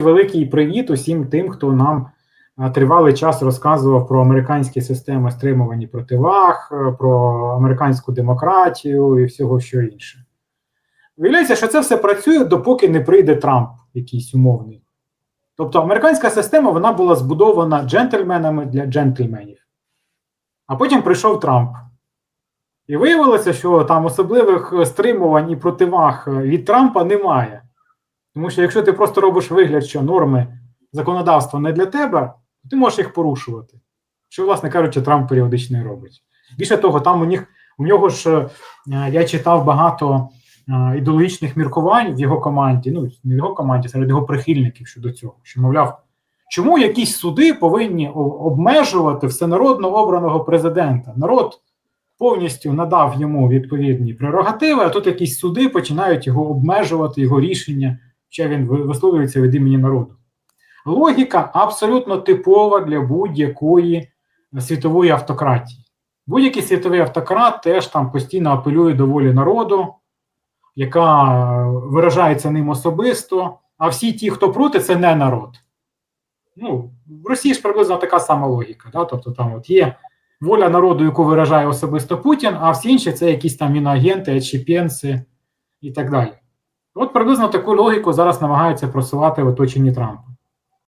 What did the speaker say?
великий привіт усім тим, хто нам тривалий час розказував про американські системи стримувані противаг, е, про американську демократію і всього що інше. Виявляється, що це все працює, допоки не прийде Трамп, якийсь умовний. Тобто американська система вона була збудована джентльменами для джентльменів. А потім прийшов Трамп. І виявилося, що там особливих е, стримувань і противаг е, від Трампа немає. Тому що якщо ти просто робиш вигляд, що норми законодавства не для тебе, то ти можеш їх порушувати. Що, власне кажучи, Трамп періодично робить. Більше того, там у них у нього ж е, я читав багато е, ідеологічних міркувань в його команді, ну не в його команді, серед його прихильників щодо цього, що мовляв, чому якісь суди повинні обмежувати всенародно обраного президента? Народ повністю надав йому відповідні прерогативи, а тут якісь суди починають його обмежувати, його рішення, що він висловлюється від імені народу. Логіка абсолютно типова для будь-якої світової автократії. Будь-який світовий автократ теж там постійно апелює до волі народу, яка е, виражається ним особисто, а всі ті, хто проти, це не народ. Ну, в Росії ж приблизно така сама логіка. Да? Тобто там от є воля народу, яку виражає особисто Путін, а всі інші це якісь там іноагенти, ечіпенси і так далі. От приблизно таку логіку зараз намагаються просувати в оточенні Трампа.